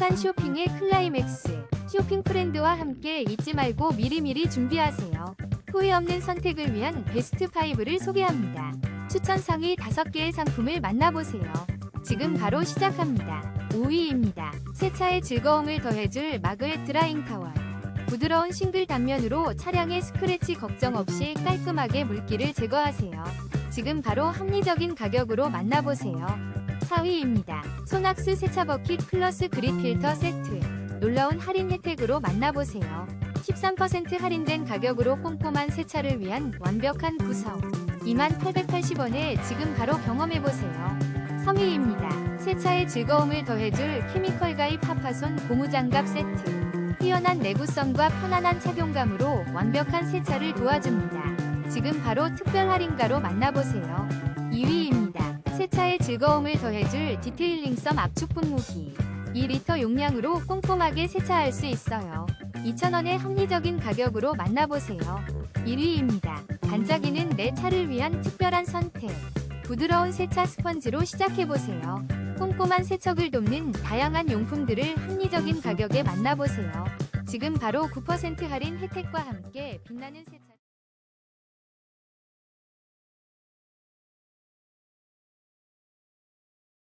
행복한 쇼핑의 클라이맥스. 쇼핑 프렌드와 함께 잊지 말고 미리미리 준비하세요. 후회 없는 선택을 위한 베스트 5를 소개합니다. 추천 상위 5개의 상품을 만나보세요. 지금 바로 시작합니다. 5위입니다. 세차의 즐거움을 더해줄 마그렛 드라잉 타월. 부드러운 싱글 단면으로 차량의 스크래치 걱정 없이 깔끔하게 물기를 제거하세요. 지금 바로 합리적인 가격으로 만나보세요. 4위입니다. 소낙스 세차 버킷 플러스 그립 필터 세트. 놀라운 할인 혜택으로 만나보세요. 13% 할인된 가격으로 꼼꼼한 세차를 위한 완벽한 구성. 2880원에 지금 바로 경험해보세요. 3위입니다. 세차의 즐거움을 더해줄 케미컬 가입 하파손 고무장갑 세트. 뛰어난 내구성과 편안한 착용감으로 완벽한 세차를 도와줍니다. 지금 바로 특별 할인가로 만나보세요. 2위입니다. 세차의 즐거움을 더해줄 디테일링 썸 압축 분무기. 2리터 용량으로 꼼꼼하게 세차할 수 있어요. 2,000원의 합리적인 가격으로 만나보세요. 1위입니다. 반짝이는 내 차를 위한 특별한 선택. 부드러운 세차 스펀지로 시작해보세요. 꼼꼼한 세척을 돕는 다양한 용품들을 합리적인 가격에 만나보세요. 지금 바로 9% 할인 혜택과 함께 빛나는 세차